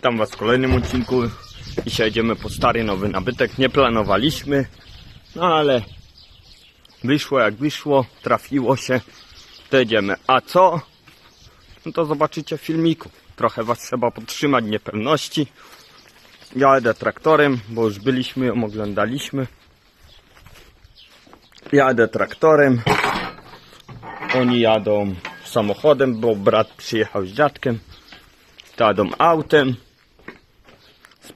Witam Was w kolejnym odcinku. Dzisiaj jedziemy po stary nowy nabytek. Nie planowaliśmy, no ale wyszło jak wyszło, trafiło się. To. A co? No to zobaczycie w filmiku. Trochę Was trzeba podtrzymać niepewności. Jadę traktorem, bo już byliśmy, ją oglądaliśmy. Jadę traktorem. Oni jadą samochodem, bo brat przyjechał z dziadkiem. Jadą autem.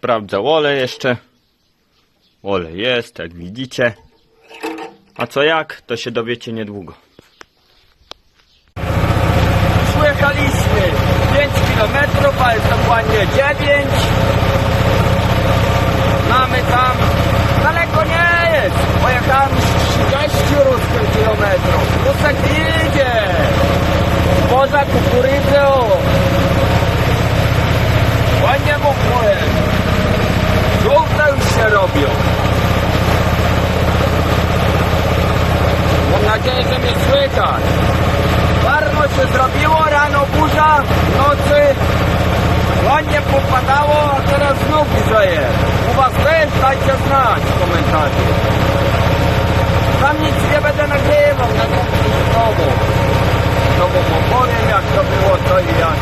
Sprawdzę ole jeszcze. Ole jest, jak widzicie. A co jak, to się dowiecie niedługo. Przyjechaliśmy 5 km, a jest dokładnie 9. Mamy tam, daleko nie jest. Pojechałem z 30 ruskiem kilometrów. Rusek idzie. Poza kukurydzę. Ładnie mu powiem. Się robią. Mam nadzieję, że mnie słychać. Warno się zrobiło, rano burza, w nocy ładnie popadało, a teraz znów grzeje. U was też dajcie znać w komentarzu. Tam nic nie będę nagrywał, nagrywam znowu. Znowu opowiem jak to było, co i jak.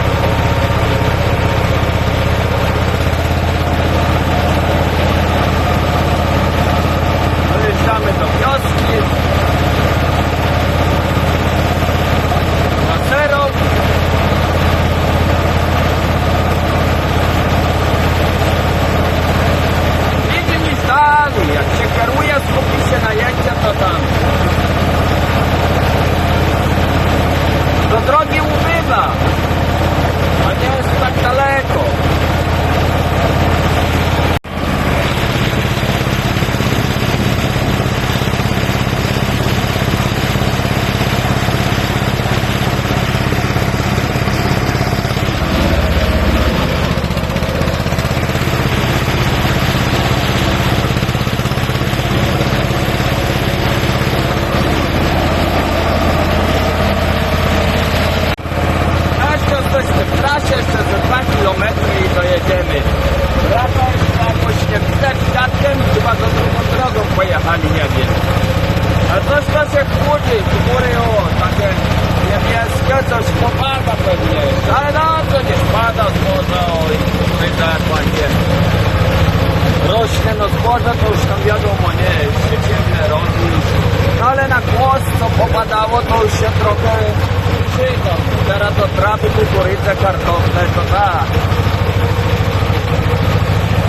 Dojeżdżamy do wioski. Na zero. Nigdy nie zdali. Jak się kieruje, skupi się na jeździe, to tam. Do drogi ubywa. A nie jest tak daleko. Jeszcze jesteśmy w trasie, jeszcze ze 2 km i dojedziemy. Brata jeszcze jakoś nie widać z dziadkiem, chyba do drugą drogą pojechali, nie wiem. A coś to się chłodzi, chmury o, takie niebieskie, coś popada pewnie. Ale dobrze, nie spada z morza, o i widzę jak ładnie. Zboże, to już tam wiadomo, nie, ciemne rodzi już. No ale na głos, co popadało, to już się trochę przyda. Teraz to trawy, kukurydzę, kartofle, to tak.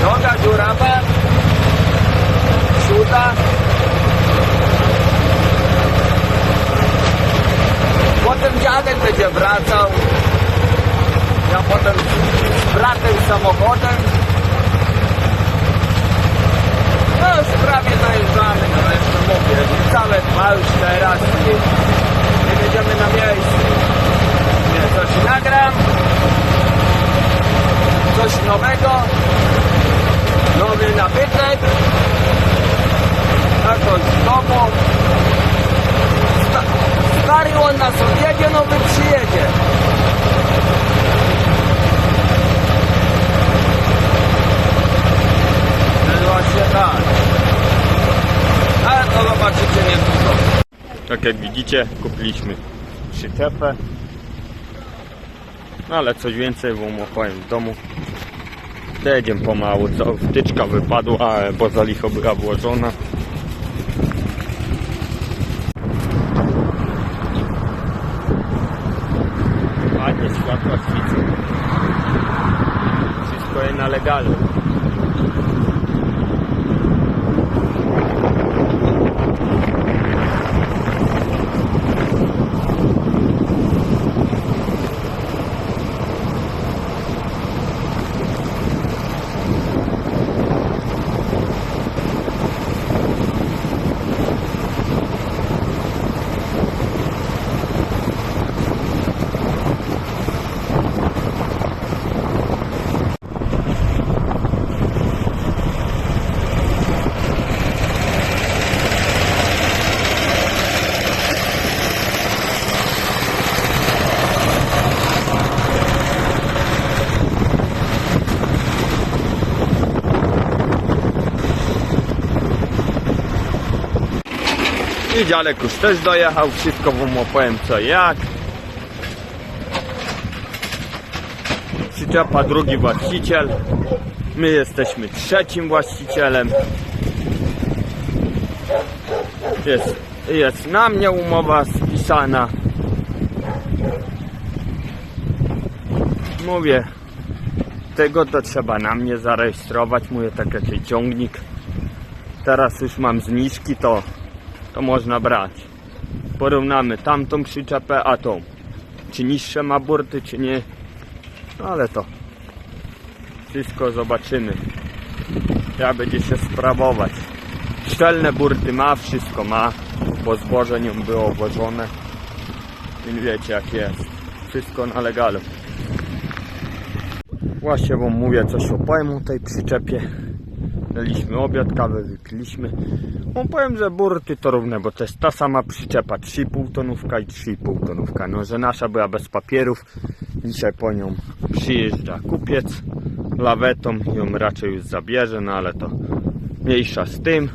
Droga dziurawa, siuda. Potem dziadek będzie wracał. Ja potem z bratem samochodem. No już prawie dojeżdżamy, no jeszcze mówię, całe dwa już teraz i nie będziemy na miejscu. Nie, coś nagram, coś nowego, nowy nabytek, jakoś z domu. Sta stary on nas odjedzie, nowy przyjedzie. No właśnie tak. Ale to zobaczycie niedługo. Tak jak widzicie, kupiliśmy przyczepę. No ale coś więcej wam opowiem w domu. Jedziemy pomału, co wtyczka wypadła, bo za licho była włożona. Ładnie światła świecą. Wszystko jest na legalu. I dziadek już też dojechał, wszystko wam opowiem co jak. Przyczepa drugi właściciel. My jesteśmy trzecim właścicielem. Jest, jest na mnie umowa spisana. Mówię, tego to trzeba na mnie zarejestrować. Mówię, tak jak jej ciągnik. Teraz już mam zniżki, to, to można brać. Porównamy tamtą przyczepę, a tą. Czy niższe ma burty, czy nie. No ale to wszystko zobaczymy. Jak będzie się sprawować. Szczelne burty ma, wszystko ma, bo zboże nią było wożone. I wiecie jak jest. Wszystko na legalu. Właśnie wam mówię coś opowiem o tej przyczepie. Daliśmy obiad, kawę wypiliśmy. No powiem, że burty to równe, bo to jest ta sama przyczepa. 3,5 tonówka i 3,5 tonówka. No, że nasza była bez papierów. Dzisiaj po nią przyjeżdża kupiec lawetą. Ją raczej już zabierze, no ale to mniejsza z tym.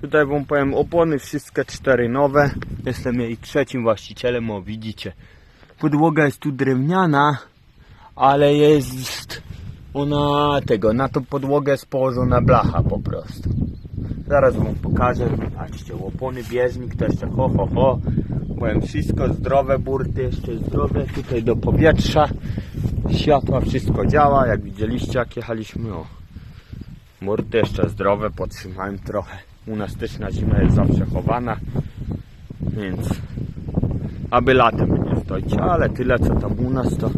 Tutaj wam powiem opony wszystkie cztery nowe. Jestem jej trzecim właścicielem, o widzicie. Podłoga jest tu drewniana, ale jest ona tego, na tą podłogę jest położona blacha po prostu. Zaraz wam pokażę. Patrzcie, opony, bieżnik to jeszcze ho ho ho. Powiem wszystko zdrowe, burty jeszcze zdrowe. Tutaj do powietrza. Światła, wszystko działa. Jak widzieliście jak jechaliśmy. O. Burty jeszcze zdrowe, podtrzymałem trochę. U nas też na zimę jest zawsze chowana. Więc aby latem nie stoicie, ale tyle co tam u nas to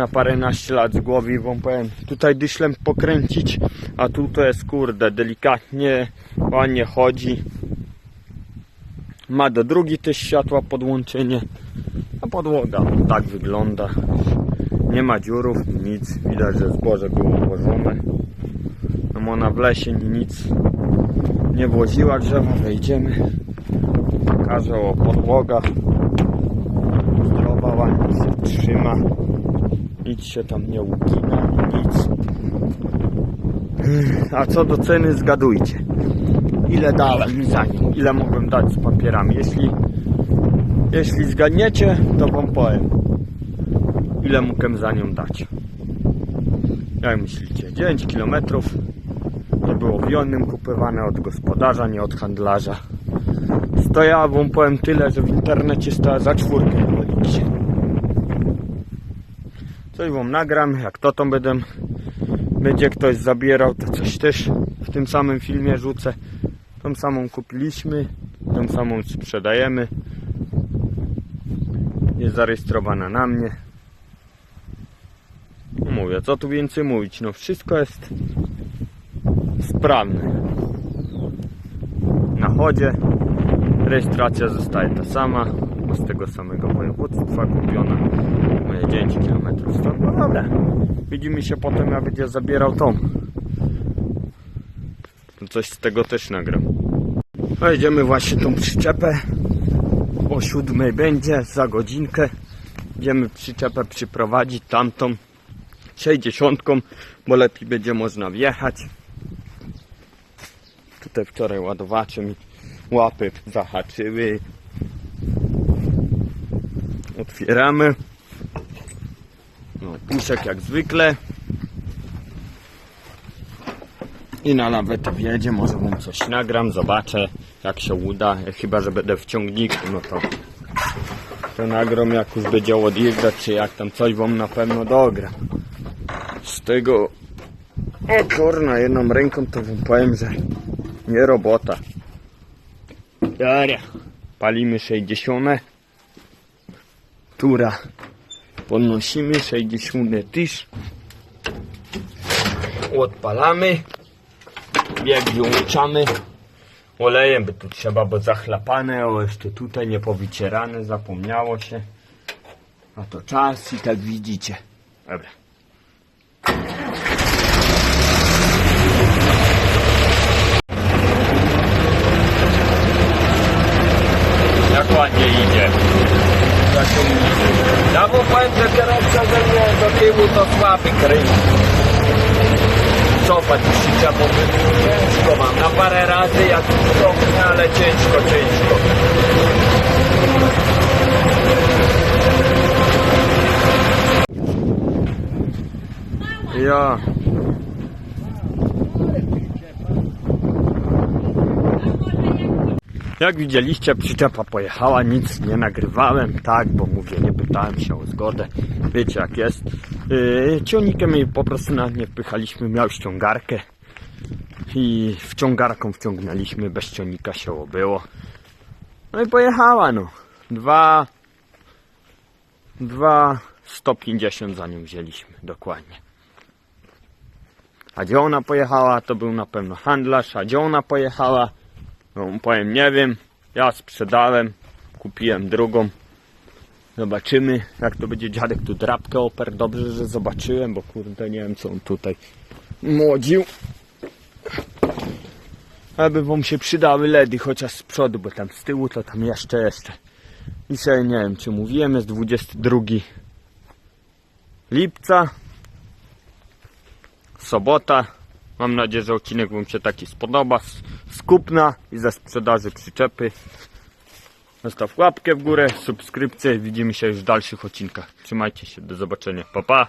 na paręnaście lat z głowy wam powiem. Tutaj dyszlem pokręcić, a tu to jest kurde delikatnie, ładnie chodzi. Ma do drugi też światła podłączenie, a podłoga tak wygląda. Nie ma dziurów, nic. Widać, że zboże było włożone. No ona w lesie nic nie włoziła drzewa. Wejdziemy. Pokażę o podłogach. Zdrowa, ładnie się trzyma. Nic się tam nie ugina, nic. A co do ceny zgadujcie. Ile dałem za nią? Ile mogłem dać z papierami? Jeśli, jeśli zgadniecie, to wam powiem. Ile mógłbym za nią dać? Jak myślicie? 9 km. To było w Jonnym kupowane od gospodarza, nie od handlarza. Stojała wam powiem tyle, że w internecie stała za czwórkę w Oliksie. Coś wam nagram, jak to tą będę będzie ktoś zabierał, to coś też w tym samym filmie rzucę. Tą samą kupiliśmy, tą samą sprzedajemy. Jest zarejestrowana na mnie. No mówię, co tu więcej mówić, no wszystko jest sprawne. Na chodzie rejestracja zostaje ta sama, z tego samego województwa kupiona. Moje 9 km stąd. No dobra. Widzimy się potem, jak będzie zabierał tą. Coś z tego też nagram. No idziemy właśnie tą przyczepę. O siódmej będzie, za godzinkę. Idziemy przyczepę przyprowadzić tamtą 60, bo lepiej będzie można wjechać. Tutaj wczoraj ładowacze mi łapy zahaczyły. Otwieramy. No, puszek jak zwykle. I na lawetę wjedzie, może wam coś nagram, zobaczę jak się uda. Chyba, że będę w ciągniku, no to to nagram jak już będzie odjeżdżać, czy jak tam coś wam na pewno dogram. Z tego o kurna, jedną ręką to wam powiem, że nie robota. Dobra, palimy 60. Tura podnosimy 60 tyż. Odpalamy. Bieg wyłączamy. Olejem by tu trzeba, bo zachlapane, o jeszcze tutaj nie powycierane, zapomniało się. A to czas i tak widzicie. Dobra. Jak ładnie idzie. Zaciągnijmy. Ja mu powiem, że kierowca ze mnie do tyłu to słaby kręci. cofać przyczepą, ciężko mam. Na parę razy jak cofnę, ale ciężko, ciężko. Ja. Jak widzieliście, przyczepa pojechała, nic nie nagrywałem, tak, bo mówię, nie pytałem się o zgodę. Wiecie jak jest. Yy, ciągnikiem jej po prostu nawet nie wpychaliśmy, miał ściągarkę i wciągarką wciągnęliśmy, bez ciągnika się obyło. No i pojechała, no. Dwa... Dwa... 150 za nią wzięliśmy, dokładnie. A gdzie ona pojechała, to był na pewno handlarz, a gdzie ona pojechała, no powiem, nie wiem. Ja sprzedałem, kupiłem drugą. Zobaczymy, jak to będzie dziadek tu drapkę oper. Dobrze, że zobaczyłem, bo kurde, nie wiem, co on tutaj młodził. Aby wam się przydały ledy, chociaż z przodu, bo tam z tyłu to tam jeszcze, jeszcze. I sobie nie wiem, czy mówiłem, jest 22 lipca. Sobota. Mam nadzieję, że odcinek Wam się taki spodoba. Z- Z kupna i ze sprzedaży przyczepy. Zostaw łapkę w górę, subskrypcję. Widzimy się już w dalszych odcinkach. Trzymajcie się, do zobaczenia. Pa, pa.